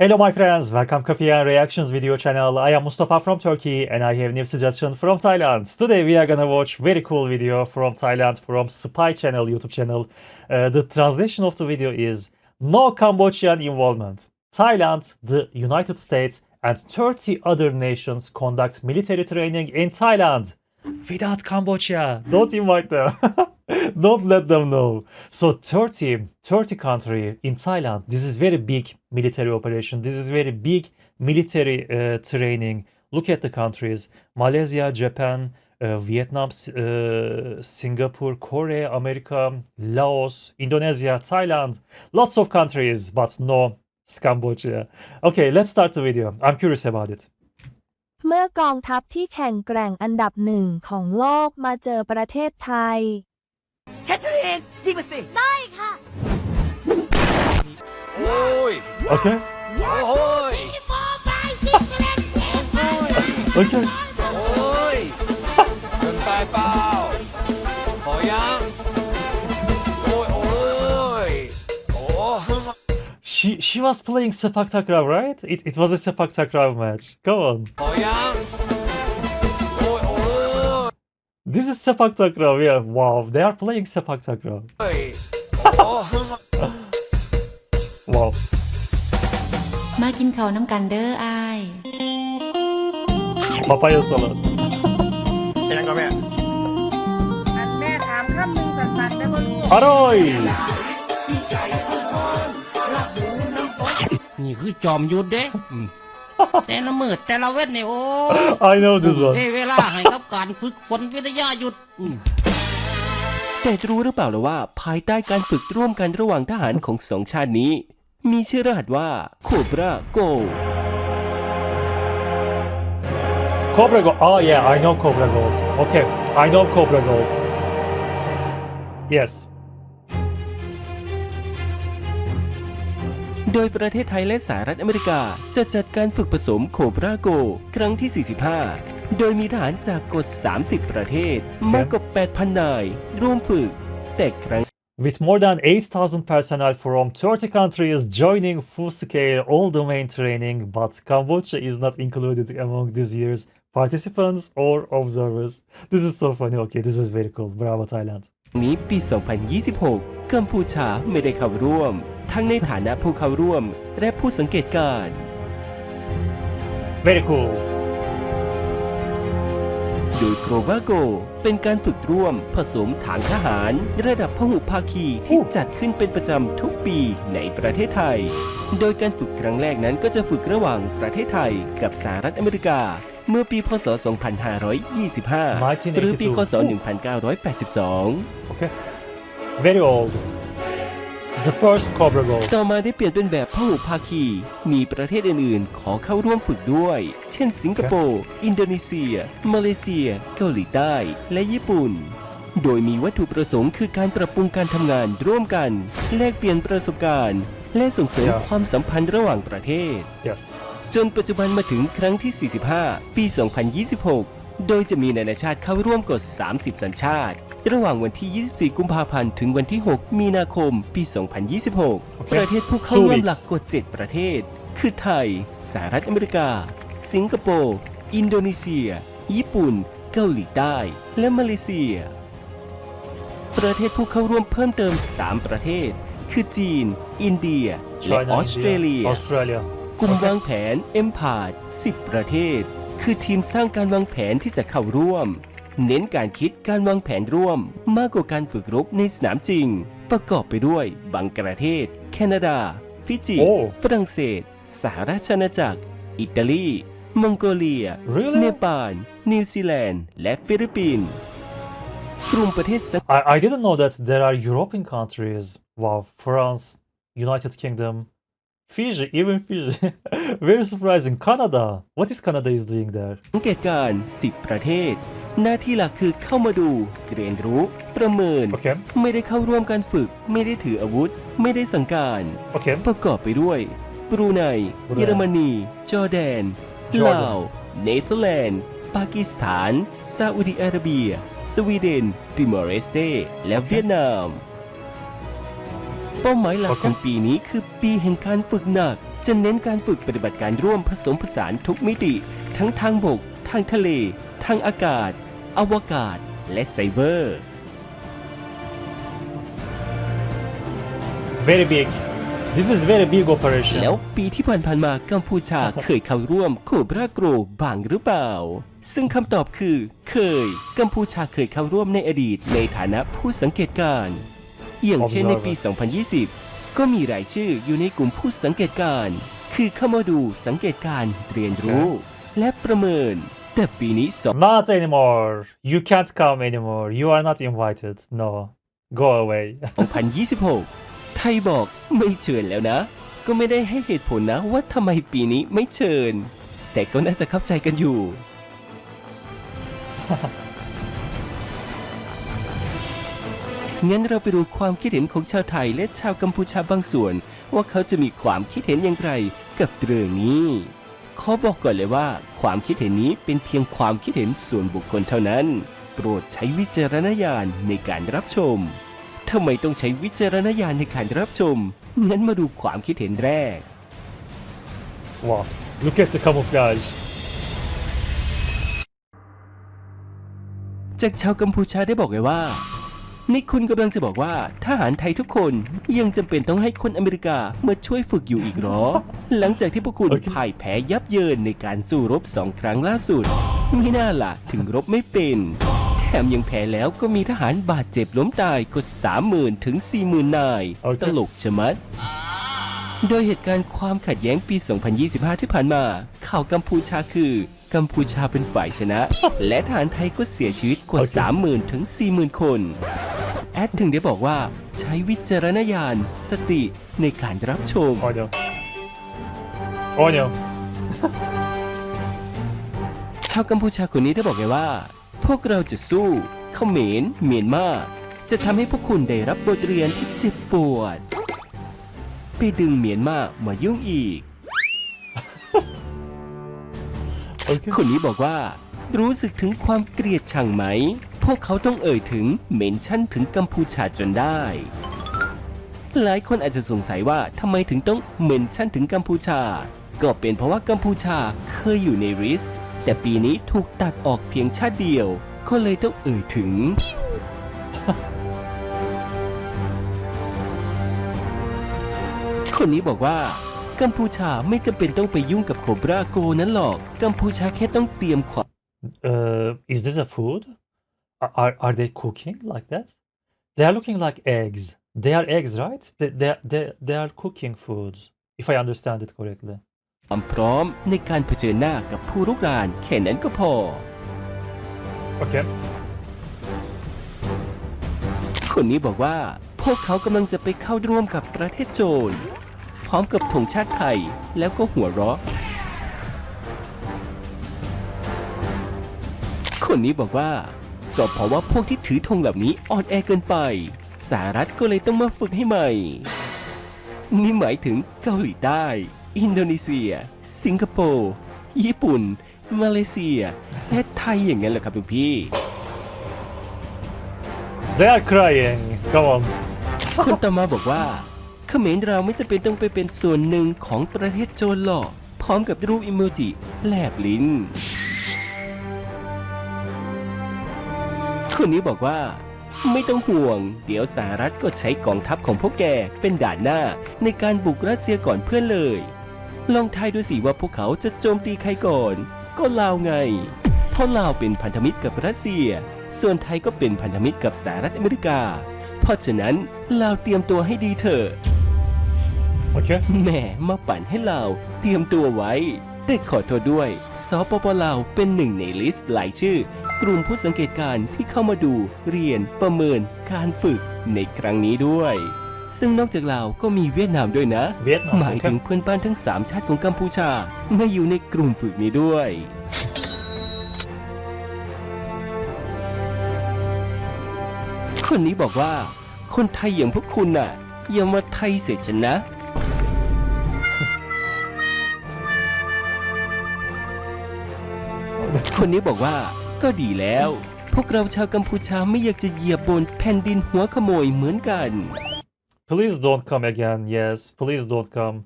Hello my friends, welcome Coffee and Reactions video channel. I am Mustafa from Turkey and I have new suggestion from Thailand. Today we are gonna watch very cool video from Thailand from Spy channel YouTube channel. Uh, the translation of the video is No Cambodian involvement. Thailand, the United States and 30 other nations conduct military training in Thailand without Cambodia. Don't invite them. Don't let them know. So 30, 30 country in Thailand. This is very big military operation. This is very big military uh, training. Look at the countries: Malaysia, Japan, uh, Vietnam, uh, Singapore, Korea, America, Laos, Indonesia, Thailand. Lots of countries, but no Cambodia. Okay, let's start the video. I'm curious about it. เมื่อกองทัพที่แข่งแกร่งอันดับหนึ่งของโลกมาเจอประเทศไทย แคทเธอรีนยิงมาสิโอ้ย Okay, โอ้ย okay. She she was playing sepak takraw, right? It it was a sepak takraw match. Come on. ขอยัง โอ้ย โอ้ย This is sepak takraw. Yeah. Wow. They are playing sepak takraw. โอ้ Wow. มากินข้าวน้ำกันเด้ออาย Papaya salad. ยังก็แม่ อันแม่ถามคำหนึ่งสันๆได้บ่ลูก Aroy. นี่คือจอมยุทธเด้อืมแต่ละมืดแต่ละเวทนี่โอ้ I know this one. ได้เวลาให้กับการฝึกฝนวิทยายุทธอืม แต่จะรู้หรือเปล่าล่ะว่า ภายใต้การฝึกร่วมกันระหว่างทหารของสองชาตินี้ มีชื่อรหัสว่าโคบราโก Cobra Gold. Oh yeah, I know Cobra Gold. Okay, I know Cobra Gold. Yes. โดยประเทศไทยและสหรัฐอเมริกาจะจัดการฝึกผสมโคบราโก ครั้งที่ 45 โดยมีทหารจากกว่า30 ประเทศ มากกว่า 8,000 นาย ร่วมฝึก แต่ครั้ง With more than 8,000 personnel from 30 countries joining full-scale all-domain training, but Cambodia is not included among this year's participants or observers. This is so funny. Okay, this is very cool. Bravo, Thailand. นี้ปี 2026 กัมพูชาไม่ได้เข้าร่วม ทั้งในฐานะผู้เข้าร่วมและผู้สังเกตการณ์ Very cool. โดยโครบาโก เป็นการฝึกร่วมผสมฐานทหาร ระดับพหุภาคีที่จัดขึ้นเป็นประจำทุกปีในประเทศไทย โดยการฝึกครั้งแรกนั้นก็จะฝึกระหว่างประเทศไทยกับสหรัฐอเมริกา เมื่อปีพศ 2525 หรือปีคศ1982 Okay. Very old. The first Cobra Gold. ต่อมาได้เปลี่ยนเป็นแบบพหุภาคี มีประเทศอื่นๆ ขอเข้าร่วมฝึกด้วย เช่น สิงคโปร์ อินโดนีเซีย มาเลเซีย เกาหลีใต้ และญี่ปุ่น โดยมีวัตถุประสงค์คือการปรับปรุงการทำงานร่วมกัน แลกเปลี่ยนประสบการณ์ และส่งเสริมครับความสัมพันธ์ระหว่างประเทศ Yes. จนปัจจุบันมาถึงครั้งที่ 45 ปี 2026 โดยจะมีนานาชาติเข้าร่วมกว่า30 สัญชาติ ระหว่างวันที่ 24 กุมภาพันธ์ถึงวันที่ 6 มีนาคม ปี 2026 ประเทศผู้เข้าร่วมหลักกว่า7ประเทศ คือไทย สหรัฐอเมริกา สิงคโปร์ อินโดนีเซีย ญี่ปุ่น เกาหลีใต้ และมาเลเซีย ประเทศผู้เข้าร่วมเพิ่มเติม 3 ประเทศ คือจีน อินเดีย และ China, ออสเตร India, เลีย Australia. กลุ่มวางแผน m p a r t 10 ประเทศ คือทีมสร้างการวางแผนที่จะเข้าร่วม เน้นการคิดการวางแผนร่วม มากกว่าการฝึกรบในสนามจริง ประกอบไปด้วยบังกลาเทศ แคนาดา ฟิจิโอ้ฝรั่งเศส สหราชอาณาจักร อิตาลี มองโกเลีย Really? เนปาล นิวซีแลนด์ และฟิลิปปินส์กลุ่มประเทศ I, I didn't know that there are European countries. Wow, France, United Kingdom, Fiji, even Fiji. Very surprising. Canada. What is Canada is doing there? สังเกตการณ์10 ประเทศ หน้าที่หลักคือเข้ามาดู เรียนรู้ ประเมิน Okay. ไม่ได้เข้าร่วมการฝึก ไม่ได้ถืออาวุธ ไม่ได้สั่งการ Okay. ประกอบไปด้วยบรูไน บรูไนเยอรมนี จอร์แดน จอร์แดน ลาว เนเธอร์แลนด์ ปากีสถาน ซาอุดิอาระเบีย สวีเดน ติมอร์เรสเต และเวียดนาม เป้าหมายหลักโอเคของปีนี้คือปีแห่งการฝึกหนัก จะเน้นการฝึกปฏิบัติการร่วมผสมผสานทุกมิติ ทั้งทางบก ทางทะเล ทางอากาศ อวกาศ และไซเบอร์ Very big. This is very big operation. แล้วปีที่ผ่านๆมากัมพูชาเคยเข้าร่วมโคบราโกรบางหรือเปล่า ซึ่งคำตอบคือ เคย กัมพูชาเคยเข้าร่วมในอดีตในฐานะผู้สังเกตการณ์ อย่างเช่นในปี 2020 ก็มีรายชื่ออยู่ในกลุ่มผู้สังเกตการณ์คือเข้ามาดูสังเกตการณ์เรียนรู้ และประเมิน แต่ปีนี้ Not anymore. You can't come anymore. You are not invited. No. Go away. 2026 ไทยบอกไม่เชิญแล้วนะ ก็ไม่ได้ให้เหตุผลนะว่าทำไมปีนี้ไม่เชิญ แต่ก็น่าจะเข้าใจกันอยู่ งั้นเราไปดูความคิดเห็นของชาวไทยและชาวกัมพูชาบางส่วน ว่าเขาจะมีความคิดเห็นอย่างไรกับเรื่องนี้ขอบอกก่อนเลยว่า ความคิดเห็นนี้เป็นเพียงความคิดเห็นส่วนบุคคลเท่านั้น โปรดใช้วิจารณญาณในการรับชมทำไมต้องใช้วิจารณญาณในการรับชม งั้นมาดูความคิดเห็นแรก wow. Look at the camouflage. จากชาวกัมพูชาได้บอกไว้ว่า นี่คุณกำลังจะบอกว่าทหารไทยทุกคนยังจำเป็นต้องให้คนอเมริกามาช่วยฝึกอยู่อีกเหรอ หลังจากที่พวกคุณโอเคพ่ายแพ้ยับเยินในการสู้รบสองครั้งล่าสุดไม่น่าล่ะถึงรบไม่เป็นแถมยังแพ้แล้วก็มีทหารบาดเจ็บล้มตายกว่า30,000 ถึง 40,000 นายโอเคตลกชะมัด โดยเหตุการณ์ความขัดแย้งปี 2025 ที่ผ่านมา ข่าวกัมพูชาคือ กัมพูชาเป็นฝ่ายชนะ และทหารไทยก็เสียชีวิตกว่าโอเค30,000 ถึง 40,000 คน แอดถึงได้บอกว่า ใช้วิจารณญาณ สติในการรับชม Oh no. Oh no. ชาวกัมพูชาคนนี้ได้บอกไงว่า พวกเราจะสู้เขมรเมียนมา จะทำให้พวกคุณได้รับบทเรียนที่เจ็บปวด ไปดึงเมียนมามายุ่งอีก Okay. คนนี้บอกว่า รู้สึกถึงความเกลียดชังไหม พวกเขาต้องเอ่ยถึงเมนชั่นถึงกัมพูชาจนได้ หลายคนอาจจะสงสัยว่าทำไมถึงต้องเมนชั่นถึงกัมพูชา ก็เป็นเพราะว่ากัมพูชาเคยอยู่ในริสต์แต่ปีนี้ถูกตัดออกเพียงชาติเดียว ก็เลยต้องเอ่ยถึง คนนี้บอกว่า กัมพูชาไม่จำเป็นต้องไปยุ่งกับโคบราโกนั้นหรอก กัมพูชาแค่ต้องเตรียมความ Uh, is this a food? Are, are are they cooking like that? They are looking like eggs. They are eggs, right? They they they, they are cooking foods. If I understand it correctly. ความพร้อมในการเผชิญหน้ากับผู้รุกรานแค่นั้นก็พอ Okay. คนนี้บอกว่า พวกเขากำลังจะไปเข้าร่วมกับประเทศโจร พร้อมกับธงชาติไทย แล้วก็หัวเราะ คนนี้บอกว่า ก็เพราะว่าพวกที่ถือธงเหล่านี้อ่อนแอเกินไป สหรัฐก็เลยต้องมาฝึกให้ใหม่ นี่หมายถึงเกาหลีใต้ อินโดนีเซีย สิงคโปร์ ญี่ปุ่น มาเลเซีย และไทยอย่างนั้นแหละครับทุกพี่ They are crying. Come on. คนต่อมาบอกว่า เขมรเราไม่จำเป็นต้องไปเป็นส่วนหนึ่งของประเทศโจรหรอกพร้อมกับรูปอิโมจิแลบลิ้น คนนี้บอกว่า ไม่ต้องห่วง เดี๋ยวสหรัฐก็ใช้กองทัพของพวกแกเป็นด่านหน้าในการบุกรัสเซียก่อนเพื่อนเลย ลองทายดูสิว่าพวกเขาจะโจมตีใครก่อน ก็ลาวไง เพราะลาวเป็นพันธมิตรกับรัสเซีย ส่วนไทยก็เป็นพันธมิตรกับสหรัฐอเมริกา เพราะฉะนั้นลาวเตรียมตัวให้ดีเถอะ Okay. แหมมาปั่นให้เราเตรียมตัวไว้ แต่ขอโทษด้วย สปปลาวเป็นหนึ่งในลิสต์หลายชื่อ กลุ่มผู้สังเกตการณ์ที่เข้ามาดูเรียนประเมินการฝึกในครั้งนี้ด้วย ซึ่งนอกจากลาวก็มีเวียดนามด้วยนะ Vietnam. หมายถึง Okay. เพื่อนบ้านทั้ง 3 ชาติของกัมพูชามาอยู่ในกลุ่มฝึกนี้ด้วย คนนี้บอกว่า คนไทยอย่างพวกคุณน่ะ อย่ามาไทยเสียฉันนะ คนนี้บอกว่าก็ดีแล้ว พวกเราชาวกัมพูชาไม่อยากจะเหยียบบนแผ่นดินหัวขโมยเหมือนกัน Please don't come again. Yes, please don't come.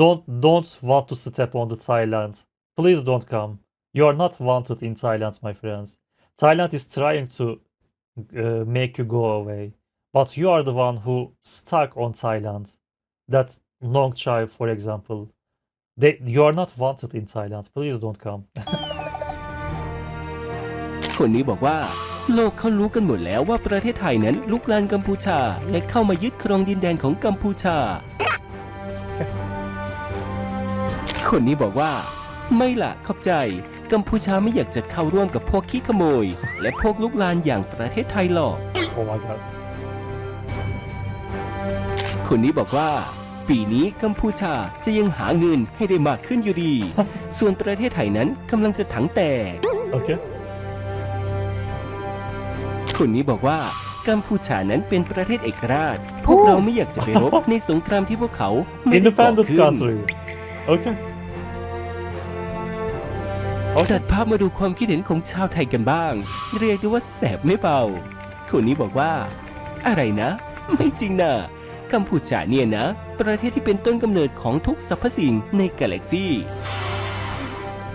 don't don't want to step on the Thailand. Please don't come. You are not wanted in Thailand, my friends. Thailand is trying to uh, make you go away, but you are the one who stuck on Thailand. That Nong Chai, for example, they you are not wanted in Thailand. Please don't come. คนนี้บอกว่า โลกเขารู้กันหมดแล้วว่าประเทศไทยนั้นลุกลานกัมพูชา และเข้ามายึดครองดินแดนของกัมพูชา คนนี้บอกว่า ไม่ล่ะขอบใจ กัมพูชาไม่อยากจะเข้าร่วมกับพวกขี้ขโมย และพวกลุกลานอย่างประเทศไทยหรอก oh my god. คนนี้บอกว่า ปีนี้กัมพูชาจะยังหาเงินให้ได้มากขึ้นอยู่ดี ส่วนประเทศไทยนั้นกำลังจะถังแตก Okay. ค นนี้บอกว่ากัมพูชานั้นเป็นประเทศเอกราช พวกเราไม่อยากจะไปรบในสงครามที่พวกเขาไม่ได้ก่อ Independent ขึ้น country. Okay. ตัดภาพมาดูความคิดเห็นของชาวไทยกันบ้าง เรียกได้ว่าแสบไม่เบาคนนี้บอกว่า อะไรนะ ไม่จริงนะกัมพูชาเนี่ยนะ ประเทศที่เป็นต้นกำเนิดของทุกสรรพสิ่งในกาแล็กซี่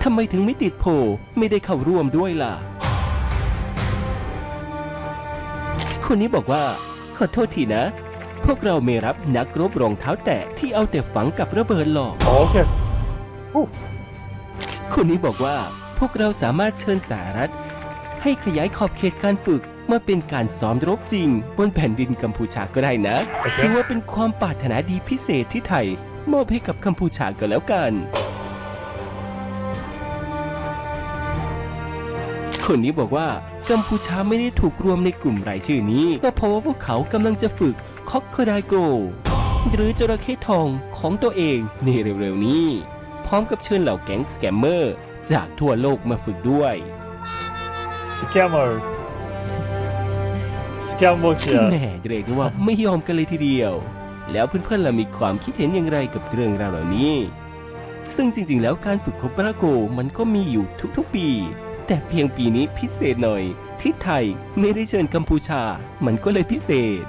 ทำไมถึงไม่ติดโพลไม่ได้เข้าร่วมด้วยล่ะ คนนี้บอกว่า ขอโทษทีนะ พวกเราไม่รับนักรบรองเท้าแตะที่เอาแต่ฝังกับระเบิดหรอก Okay. คนนี้บอกว่าพวกเราสามารถเชิญสหรัฐ ให้ขยายขอบเขตการฝึกมาเป็นการซ้อมรบจริง บนแผ่นดินกัมพูชาก็ได้นะโอเคถือว่าเป็นความปรารถนาดีพิเศษที่ไทย มอบให้กับกัมพูชาก็แล้วกัน คนนี้บอกว่ากัมพูชาไม่ได้ถูกรวมในกลุ่มรายชื่อนี้ ก็เพราะว่าพวกเขากำลังจะฝึกคอกโคไดโก หรือจระเข้ทองของตัวเองในเร็วๆนี้ พร้อมกับเชิญเหล่าแก๊งสแกมเมอร์จากทั่วโลกมาฝึกด้วย Scammer. Scam watch แห yeah. ม่เรียกได้ว่าไม่ยอมกันเลยทีเดียว แล้วเพื่อนๆเรามีความคิดเห็นอย่างไรกับเรื่องราวเหล่านี้ซึ่งจริงๆ แล้วการฝึกคบราโกมันก็มีอยู่ทุกๆ ปี แต่เพียงปีนี้พิเศษหน่อย ที่ไทยไม่ได้เชิญกัมพูชา มันก็เลยพิเศษ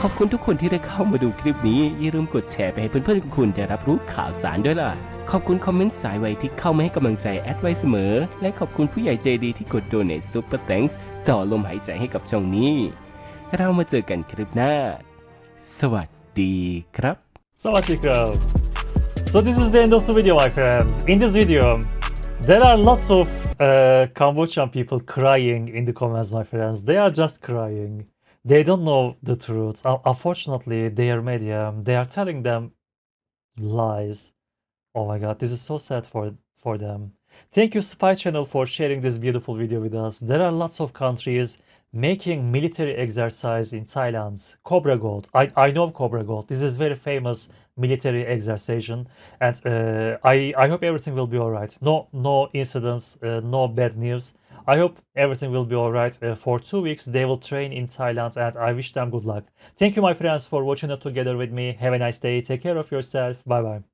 ขอบคุณทุกคนที่ได้เข้ามาดูคลิปนี้ อย่าลืมกดแชร์ไปให้เพื่อนๆของคุณได้รับรู้ข่าวสารด้วยล่ะ ขอบคุณคอมเมนต์สายไวที่เข้ามาให้กำลังใจแอดไว้เสมอ และขอบคุณผู้ใหญ่ใจดีที่กดโดเน t ซุปเปอร์ a n k s ต่อลมหายใจให้กับช่องนี้ เรามาเจอกันคลิปหน้า สวัสดีครับ Sawadee So this is the end of the video, my friends. In this video, there are lots of uh, Cambodian people crying in the comments, my friends. They are just crying. They don't know the truth. Un- Unfortunately, their media, they are telling them lies. Oh my god, this is so sad for for them. Thank you Spy Channel for sharing this beautiful video with us. There are lots of countries making military exercise in Thailand. Cobra Gold. I, I know Cobra Gold. This is very famous military exercise and uh, I I hope everything will be all right. No no incidents, uh, no bad news. I hope everything will be all right. Uh, for two weeks they will train in Thailand and I wish them good luck. Thank you my friends for watching it together with me. Have a nice day. Take care of yourself. Bye bye.